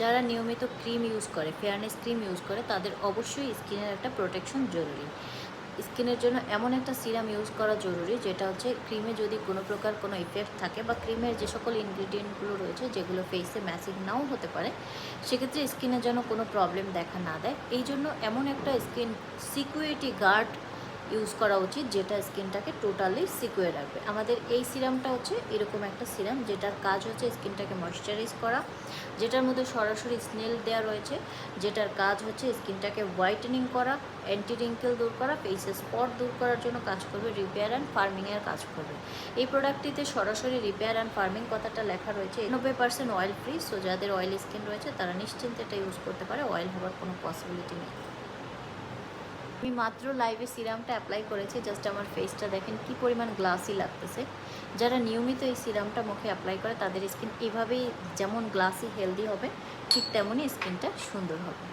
যারা নিয়মিত cream use করে ফেয়ারনেস ক্রিম ইউজ করে, তাদের অবশ্যই স্কিনের একটা প্রোটেকশন জরুরি। স্কিনের জন্য এমন একটা সিরাম ইউজ করা জরুরি, যেটা হচ্ছে ক্রিমে যদি কোনো প্রকার কোনো ইফেক্ট থাকে বা ক্রিমের যে সকল ইনগ্রিডিয়েন্টগুলো রয়েছে, যেগুলো ফেসে ম্যাসিভ নাও হতে পারে, সেক্ষেত্রে স্কিনে যেন কোনো প্রবলেম দেখা না দেয়। এই জন্য এমন একটা স্কিন সিকিউরিটি গার্ড ইউজ করা উচিত, যেটা স্কিনটাকে টোটালি সিকুয়ে রাখবে। আমাদের এই সিরামটা হচ্ছে এরকম একটা সিরাম যেটার কাজ হচ্ছে স্কিনটাকে ময়শ্চারাইজ করা, যেটার মধ্যে সরাসরি স্নেল দেওয়া রয়েছে, যেটার কাজ হচ্ছে স্কিনটাকে হোয়াইটেনিং করা অ্যান্টি রিঙ্কেল দূর করা ফেসের স্পট দূর করার জন্য কাজ করবে রিপেয়ার অ্যান্ড ফার্মিংয়ের কাজ করবে। এই প্রোডাক্টটিতে সরাসরি রিপেয়ার অ্যান্ড ফার্মিং কথাটা লেখা রয়েছে নব্বই পার্সেন্ট অয়েল ফ্রি সো যাদের অয়েল স্কিন রয়েছে, তারা নিশ্চিন্তে এটা ইউজ করতে পারে অয়েল হওয়ার কোনো পসিবিলিটি নেই। আমি মাত্র লাইভে সিরামটা অ্যাপ্লাই করেছি জাস্ট আমার ফেসটা দেখেন কি পরিমাণ গ্লাসি লাগতেছে। যারা নিয়মিত এই সিরামটা মুখে অ্যাপ্লাই করে, তাদের স্কিন এভাবেই যেমন গ্লাসি হেলদি হবে, ঠিক তেমনই স্কিনটা সুন্দর হবে।